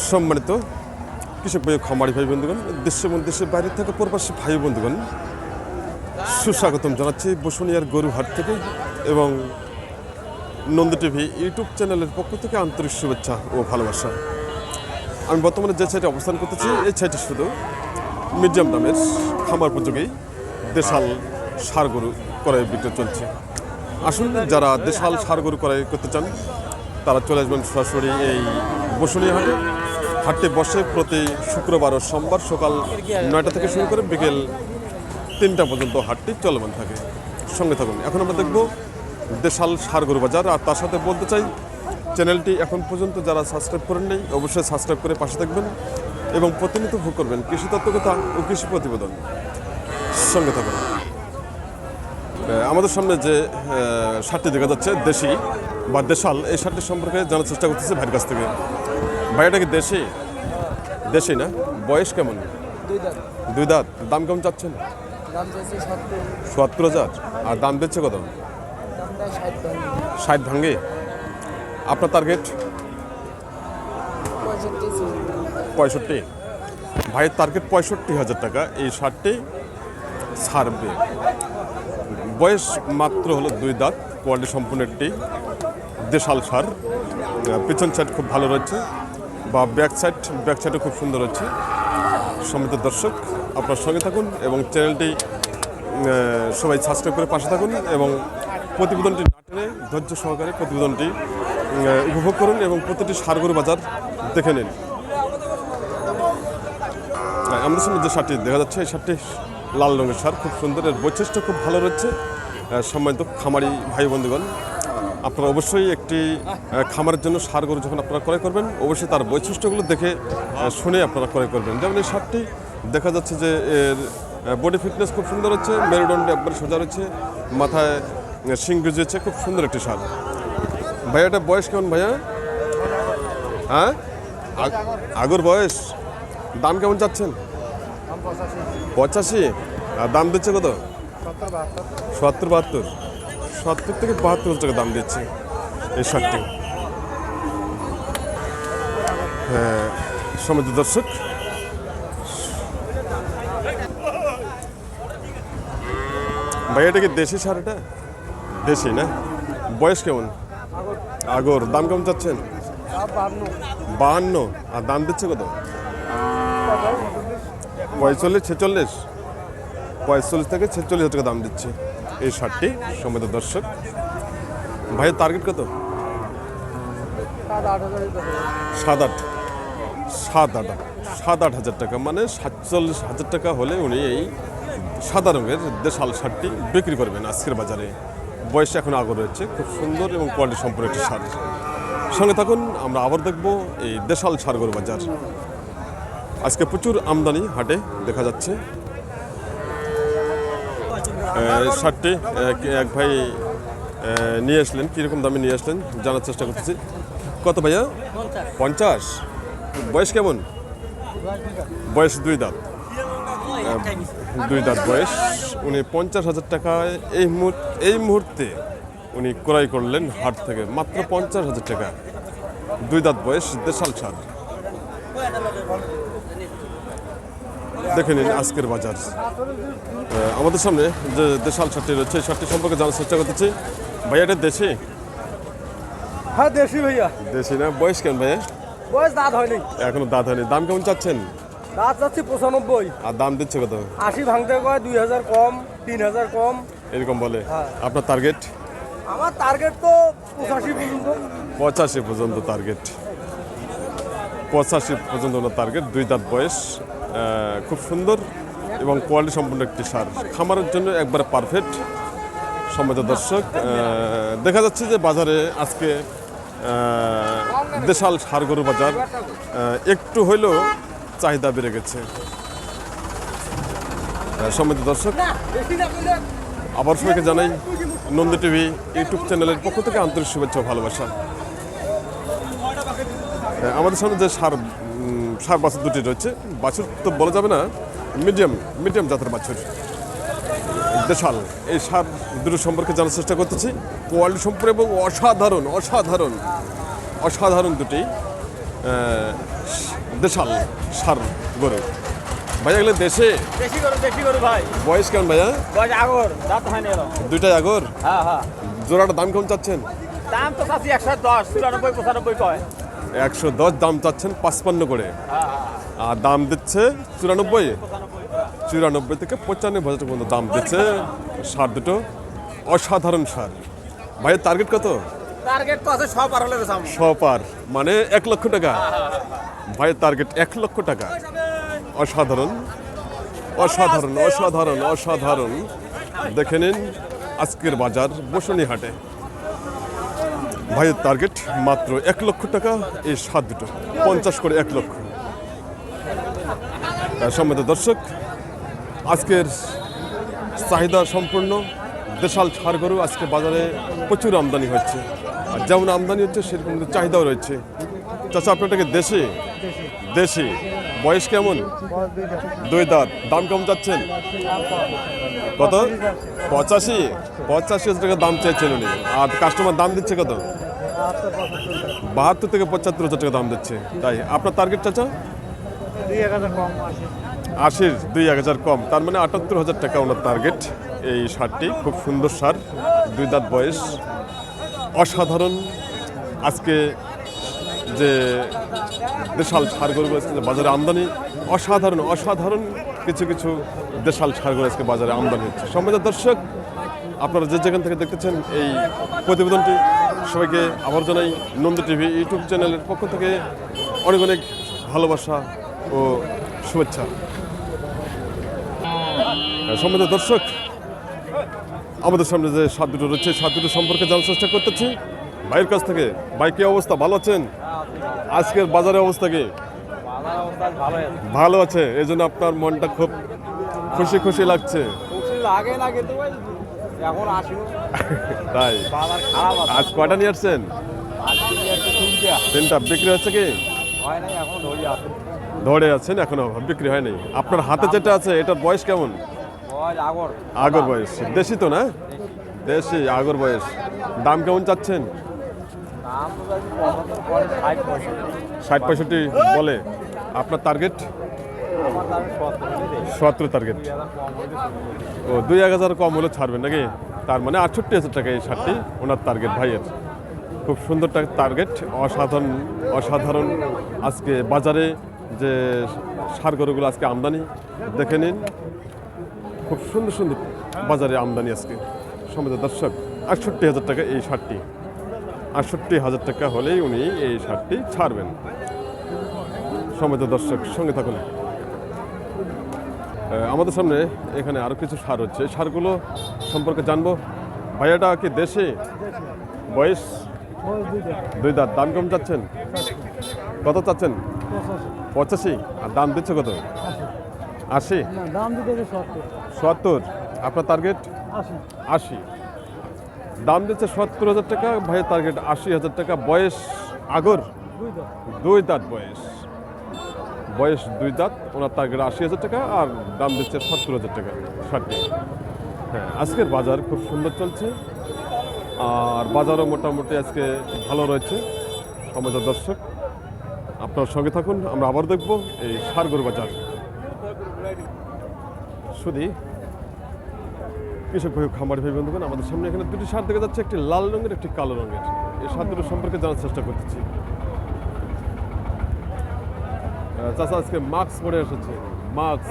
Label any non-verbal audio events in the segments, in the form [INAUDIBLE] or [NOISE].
সম্মানিত কৃষক ভাই খামারি ভাই বন্ধুগণ দেশের এবং দেশের বাইরে থেকে প্রবাসী ভাই বন্ধুগণ, সুস্বাগতম জানাচ্ছি বসুনিয়ার গরুহাট থেকে এবং নন্দ টিভি ইউটিউব চ্যানেলের পক্ষ থেকে আন্তরিক শুভেচ্ছা ও ভালোবাসা। আমি বর্তমানে যে সাইটে অবস্থান করতেছি, এই সাইটে শুধু মিডিয়াম দামের খামার উপযোগী দেশাল সার গরু ক্রয় বিক্রয় চলছে। আসুন, যারা দেশাল সার গরু ক্রয় করতে চান, তারা চলে আসবেন সরাসরি এই বসুনিয়া হাটে হাটটি বসে প্রতি শুক্রবার ও সোমবার সকাল নয়টা থেকে শুরু করে বিকেল তিনটা পর্যন্ত হাটটি চলমান থাকে। সঙ্গে থাকুন, এখন আমরা দেখব দেশাল সারগরু বাজার আর তার সাথে বলতে চাই, চ্যানেলটি এখন পর্যন্ত যারা সাবস্ক্রাইব করেন নেই, অবশ্যই সাবস্ক্রাইব করে পাশে থাকবেন এবং প্রতিনিয়ত ভোগ করবেন কৃষি তত্ত্বকথা ও কৃষি প্রতিবেদন। সঙ্গে থাকুন। আমাদের সামনে যে শার্টটি দেখা যাচ্ছে, দেশি বা দেশাল, এই শার্টটি সম্পর্কে জানার চেষ্টা করতেছে ভাইয়ের কাছ থেকে। ভাই এটা কি দেশি? দেশি না? বয়স কেমন? দুই দাঁত। দাম কেমন চাচ্ছেন? সত্তর। হাজার। আর দাম দিচ্ছে কত? ষাট ভাঙ্গে আপনার টার্গেট পঁয়ষট্টি ভাইয়ের টার্গেট পঁয়ষট্টি হাজার টাকা। এই শার্টটি ছাড়বে। বয়স মাত্র হলো দুই দাঁত। কোয়ালিটি সম্পূর্ণ একটি দেশাল সার। পিছন সাইড খুব ভালো রয়েছে। বা ব্যাক সাইড ব্যাক সাইডও খুব সুন্দর হচ্ছে। সমিত দর্শক, আপনার সঙ্গে থাকুন এবং চ্যানেলটি সবাই সাবস্ক্রাইব করে পাশে থাকুন এবং প্রতিবেদনটি না টেনে ধৈর্য সহকারে প্রতিবেদনটি উপভোগ করুন এবং প্রতিটি সারগরু বাজার দেখে নিন। আমাদের সামনে যে শার্টটি দেখা যাচ্ছে, এই শার্টটি লাল রঙের সার, খুব সুন্দর। এর বৈশিষ্ট্য খুব ভালো রয়েছে। সম্মানিত খামারি ভাই বন্ধুগণ আপনারা অবশ্যই একটি খামারের জন্য সার গরু যখন আপনারা ক্রয় করবেন অবশ্যই তার বৈশিষ্ট্যগুলো দেখে শুনে আপনারা ক্রয় করবেন। যেমন এই সারটি দেখা যাচ্ছে যে এর বডি ফিটনেস খুব সুন্দর হচ্ছে মেরুদণ্ড একবারে সোজা রয়েছে মাথায় সিং গজিয়েছে খুব সুন্দর একটি সার। ভাইয়া এটা বয়স কেমন ভাইয়া? হ্যাঁ? আগ- আগর বয়স? দাম কেমন চাচ্ছেন? পঁচাশি। দাম দিচ্ছে কত? সত্তর বাহাত্তর। সত্তর থেকে বাহাত্তর হাজার টাকা দাম দিচ্ছে এই শার্টটি হ্যাঁ সমিত দর্শক। ভাই, এটা কি দেশি এটা? দেশি না? বয়স কেমন? আগর, দাম কেমন চাচ্ছেন? বাহান্ন। আর দাম দিচ্ছে কত? পঁয়তাল্লিশ, ছেচল্লিশ। পঁয়তাল্লিশ থেকে ছেচল্লিশ হাজার টাকা দাম দিচ্ছে। এই শার্টটি সমিত দর্শক। ভাইয়ের টার্গেট কত? সাত আট। সাত আট। সাত আট হাজার টাকা। মানে সাতচল্লিশ হাজার টাকা হলে উনি এই সাদা রঙের দেশাল শার্টটি বিক্রি করবেন আজকের বাজারে। বয়স এখন আগর রয়েছে। খুব সুন্দর এবং কোয়ালিটি সম্পূর্ণ একটি শার্ট সঙ্গে থাকুন, আমরা আবার দেখব এই দেশাল সারগর বাজার। আজকে প্রচুর আমদানি হাটে দেখা যাচ্ছে। শার্টটি এক- এক ভাই নিয়ে আসলেন কীরকম দামে নিয়ে আসলেন জানার চেষ্টা করতেছি। কত ভাইয়া? পঞ্চাশ। বয়স কেমন? বয়স দুই দাঁত। দুই দাঁত বয়স। উনি পঞ্চাশ হাজার টাকায় এই মুহূর্তে এই মুহূর্তে উনি ক্রয় করলেন হাট থেকে মাত্র পঞ্চাশ হাজার টাকা। দুই দাঁত বয়স দেশাল সার দেখে নিন আজকের বাজার। আমাদের সামনে যে দেশাল শার্টটি রয়েছে শার্টটি সম্পর্কে জানার চেষ্টা করতেছি। ভাইয়া এটা দেশি? হ্যাঁ দেশি ভাইয়া। দেশি না? বয়স কেন ভাইয়া? বয়স দাঁত হয়নি। এখনও দাঁত হয়নি। দাম কেমন চাচ্ছেন? দাঁত যাচ্ছে পঁচানব্বই। আর দাম দিচ্ছে কত? আশি ভাঙতে কয় দুই হাজার কম তিন হাজার কম। এরকম বলে। হ্যাঁ। আপনার টার্গেট আমার টার্গেট তো পঁচাশি পর্যন্ত। পঁচাশি পর্যন্ত টার্গেট পঁচাশি পর্যন্ত টার্গেট দুই দাঁত বয়স। খুব সুন্দর এবং কোয়ালিটি সম্পূর্ণ একটি সার। খামারের জন্য একবারে পারফেক্ট সম্মত দর্শক দেখা যাচ্ছে যে বাজারে আজকে দেশাল সার গরু বাজার একটু হইলেও চাহিদা বেড়ে গেছে। সম্মত দর্শক, আবার সবাইকে জানাই নন্দী টিভি ইউটিউব চ্যানেলের পক্ষ থেকে আন্তরিক শুভেচ্ছা ভালোবাসা। আমাদের সামনে যে সার সার বাছুর দুটি রয়েছে। বাছুর তো বলা যাবে না মিডিয়াম মিডিয়াম জাতের বাছুর। দেশাল এই সার দুটো সম্পর্কে জানার চেষ্টা করতেছি। কোয়ালিটি সম্পর্কে এবং অসাধারণ অসাধারণ অসাধারণ দুটি দেশাল সার গরু। ভাইয়া এগুলো দেশে? ভাই। বয়স কেমন ভাইয়া? বয়স আগর দাঁত হয়নি এলো দুইটাই আগর? হ্যাঁ হ্যাঁ। জোড়াটা দাম কেমন চাচ্ছেন? দাম তো চাচ্ছি একশো দশ চুরানব্বই পঁচানব্বই কয়। একশো দশ দাম চাচ্ছেন পাঁচপান্ন করে। আর দাম দিচ্ছে চুরানব্বই। চুরানব্বই থেকে পঁচানব্বই হাজার পর্যন্ত দাম দিচ্ছে সার দুটো। অসাধারণ সার। ভাইয়ের টার্গেট কত? টার্গেট তো আছে সব পার হলে বেসাম ছ মানে এক লক্ষ টাকা। ভাইয়ের টার্গেট এক লক্ষ টাকা। অসাধারণ। অসাধারণ অসাধারণ অসাধারণ। দেখে নিন আজকের বাজার বসুনি হাটে ভাইয়ের টার্গেট মাত্র এক লক্ষ টাকা, এই সাত দুটো। পঞ্চাশ করে এক লক্ষ। সম্মত দর্শক, আজকের চাহিদা সম্পূর্ণ। দেশাল ছাড় গরু আজকে বাজারে প্রচুর আমদানি হচ্ছে। আর যেমন আমদানি হচ্ছে, সেরকম চাহিদাও রয়েছে। চাচা আপনাটাকে দেশে দেশে বয়স কেমন? দুই দাঁত। দাম কেমন যাচ্ছেন কত? পঁচাশি। পঁচাশি হাজার টাকা দাম চাইছেন উনি। আর কাস্টমার দাম দিচ্ছে কত? বাহাত্তর থেকে পঁচাত্তর হাজার টাকা দাম দিচ্ছে। তাই আপনার টার্গেট চাচা? আশির দুই এক হাজার কম। তার মানে আটাত্তর হাজার টাকা ওনার টার্গেট এই সারটি। খুব সুন্দর সার, দুই দাঁত বয়স। অসাধারণ। আজকে যে দেশাল সারগরগুলো আজকে বাজারে আমদানি অসাধারণ অসাধারণ কিছু কিছু দেশাল সারগর আজকে বাজারে আমদানি হচ্ছে। সম্মানিত দর্শক, আপনারা যে যেখান থেকে দেখতেছেন এই প্রতিবেদনটি সবাইকে আবার জানাই নন্দ টিভি ইউটিউব চ্যানেলের পক্ষ থেকে অনেক অনেক ভালোবাসা ও শুভেচ্ছা। সম্মানিত দর্শক, আমাদের সামনে যে সাত দুটো রয়েছে, সাত দুটো সম্পর্কে জানার চেষ্টা করতেছি। ভাইয়ের কাছ থেকে, ভাই কি অবস্থা? ভালো আছেন? আজকের বাজারের অবস্থা কি? ভালো আছে। এই জন্য আপনার মনটা খুব খুশি খুশি লাগছে। লাগে না কিন্তু এখন আসিও [LAUGHS] তাই? বাজার খারাপ আছে আজ কয়টা নিয়ে আসছেন? তিনটা। বিক্রি হচ্ছে কি? হয় এখন ধরি আছে। ধরে আছেন এখনও বিক্রি হয়নি আপনার হাতে যেটা আছে এটার বয়স কেমন? আগর। বয়স। দেশি তো না? দেশি আগর বয়স। দাম কেমন চাচ্ছেন? ষাট পঁয়ষট্টি বলে। আপনার টার্গেট সত্তর টার্গেট ও, দুই এক হাজার কম হলে ছাড়বেন নাকি? তার মানে আটষট্টি হাজার টাকা এই শার্টটি ওনার টার্গেট ভাইয়ের। খুব সুন্দর টার্গেট অসাধারণ অসাধারণ আজকে বাজারে যে সার গরুগুলো আজকে আমদানি, দেখে নিন। খুব সুন্দর সুন্দর বাজারে আমদানি আজকে। সমাজের দর্শক, আটষট্টি হাজার টাকা এই শার্টটি আটষট্টি হাজার টাকা হলেই উনি এই শার্টটি ছাড়বেন। সমাজের দর্শক, সঙ্গে থাকুন। আমাদের সামনে এখানে আরও কিছু সার হচ্ছে। সারগুলো সম্পর্কে জানব। ভাইয়াটা কি দেশে? বয়স? দুই দাঁত। দাম কম চাচ্ছেন? কত চাচ্ছেন? পঁচাশি। আর দাম দিচ্ছে কত? আশি। সত্তর। আপনার টার্গেট আশি। দাম দিচ্ছে সত্তর হাজার টাকা। ভাইয়ের টার্গেট আশি হাজার টাকা। বয়স আগর? দুই দাঁত বয়স। বয়স দুই দাঁত, ওনার টার্গেট আশি হাজার টাকা আর দাম দিচ্ছে সত্তর হাজার টাকা ষাটটি হ্যাঁ আজকের বাজার খুব সুন্দর চলছে, আর বাজারও মোটামুটি আজকে ভালো রয়েছে সমাজের দর্শক। আপনার সঙ্গে থাকুন, আমরা আবার দেখব এই সারগর বাজার। শুধু কৃষক ভাই, খামারি ভাই, বন্ধুগণ, আমাদের সামনে এখানে দুটি সার দেখা যাচ্ছে, একটি লাল রঙের, একটি কালো রঙের। এই সার দুটো সম্পর্কে জানার চেষ্টা করতেছি। চাচা আজকে মাস্ক পরে এসেছে মাস্ক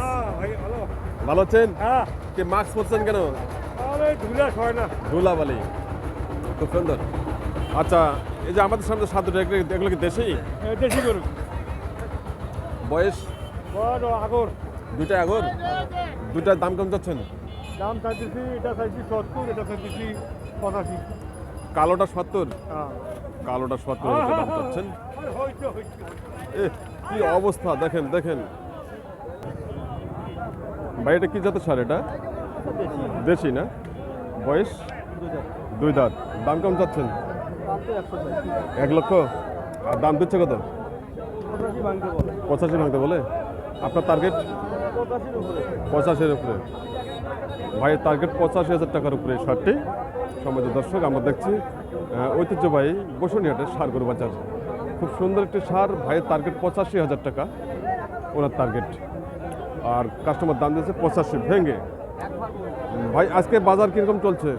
ভালো আছেন হ্যাঁ কি মাস্ক পরছেন কেন ধুলা হয় ধুলাবালি খুব সুন্দর আচ্ছা এই যে আমাদের সামনে সাত দুটো এগুলো কি দেশি দেশি গরু বয়স আগর দুইটা আগর দুইটার দাম কম যাচ্ছেন দাম চাইতেছি এটা চাইছি সত্তর এটা চাইতেছি পঁচাশি কালোটা সত্তর হ্যাঁ কালোটা সত্তর দাম চাচ্ছেন কি অবস্থা? দেখেন দেখেন। ভাই, এটা কি জাতের সার এটা? দেশি না? বয়স? দুই দাঁত। দাম কম চাচ্ছেন? এক লক্ষ? আর দাম দিচ্ছে কত? পঁচাশি ভাঙতে বলে। আপনার টার্গেট পঁচাশির উপরে। ভাইয়ের টার্গেট পঁচাশি হাজার টাকার উপরে শার্টটি সমাজের দর্শক, আমরা দেখছি ঐতিহ্যবাহী বসুনিহাটের সারগর বাজার। খুব সুন্দর একটি সার। ভাইয়ের টার্গেট পঁচাশি হাজার টাকা। ওনার টার্গেট আর কাস্টমার দাম দিয়েছে পঁচাশি, ভেঙে। ভাই, আজকে বাজার কীরকম চলছে?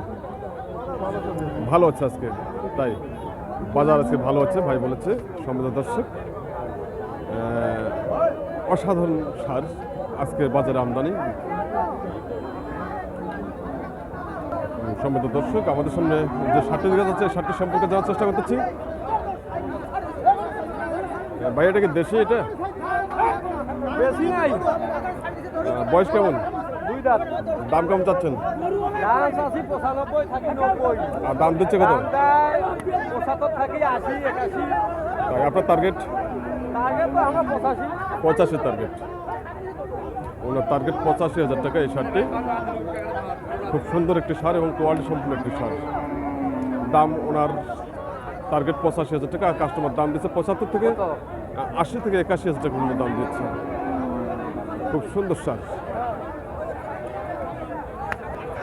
ভালো আছে আজকে, তাই। বাজার আজকে ভালো আছে, ভাই বলেছে সম্মেদ দর্শক। অসাধারণ সার আজকে বাজারে আমদানি। সম্মিত দর্শক, আমাদের সামনে যে সারটি দেখা যাচ্ছে সারটি সম্পর্কে যাওয়ার চেষ্টা করতেছি। ভাই এটা কি দেশি এটা? বেশি নাই। বয়স কেমন? দুই দাঁত। দাম কেমন চাচ্ছেন? আর দাম দিচ্ছে কত? আপনার টার্গেট পঁচাশি। টার্গেট ওনার টার্গেট পঁচাশি হাজার টাকা এই শার্টটি। খুব সুন্দর একটি সার এবং কোয়ালিটি সম্পূর্ণ একটি সার দাম ওনার টার্গেট পঁচাশি হাজার টাকা। কাস্টমার দাম দিচ্ছে পঁচাত্তর থেকে আশি থেকে একাশি হাজার টাকা পর্যন্ত দাম দিচ্ছে। খুব সুন্দর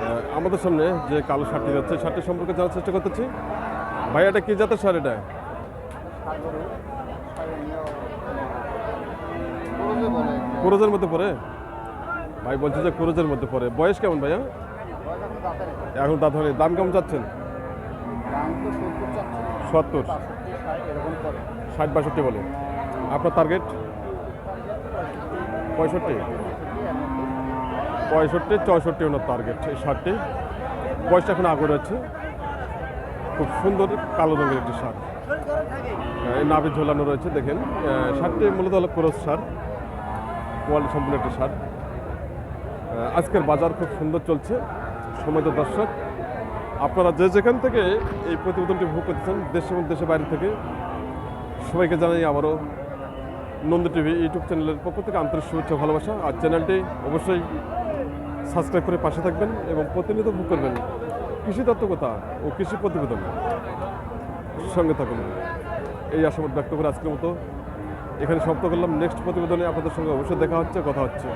আহ, আমাদের সামনে যে কালো শার্টটি যাচ্ছে শার্টটি সম্পর্কে জানার চেষ্টা করতেছি। ভাই এটা কি জাতের সার এটা? কুরোজের মধ্যে পড়ে ভাই বলছে যে কুরোজের মধ্যে পড়ে বয়স কেমন ভাইয়া? এখন দাঁত হয়নি। দাম কেমন চাচ্ছেন? সত্তর ষাট বাষট্টি বলে। আপনার টার্গেট পঁয়ষট্টি। পঁয়ষট্টি চৌষট্টি ওনার টার্গেট এই শার্টটি বয়সটা এখন আগে রয়েছে খুব সুন্দর কালো রঙের একটি শার্ট এই নাভি ঝোলানো রয়েছে দেখেন। শার্টটি মূলত হলো ক্রস সার কোয়ালিটি সম্পূর্ণ একটি আহ, আজকের বাজার খুব সুন্দর চলছে। সময় তো দর্শক। আপনারা যে যেখান থেকে এই প্রতিবেদনটি ভোগ করতেছেন দেশ এবং দেশের বাইরে থেকে সবাইকে জানাই আবারও নন্দী টিভি ইউটিউব চ্যানেলের পক্ষ থেকে আন্তরিক শুভেচ্ছা ভালোবাসা। আর চ্যানেলটি অবশ্যই সাবস্ক্রাইব করে পাশে থাকবেন এবং প্রতিনিধিত্ব ভোগ করবেন কৃষি তত্ত্বকতা ও কৃষি প্রতিবেদন। সঙ্গে থাকুন। এই আশাবাদ ব্যক্ত করে আজকের মতো এখানে সমাপ্ত করলাম। নেক্সট প্রতিবেদনে আপনাদের সঙ্গে অবশ্যই দেখা হচ্ছে, কথা হচ্ছে।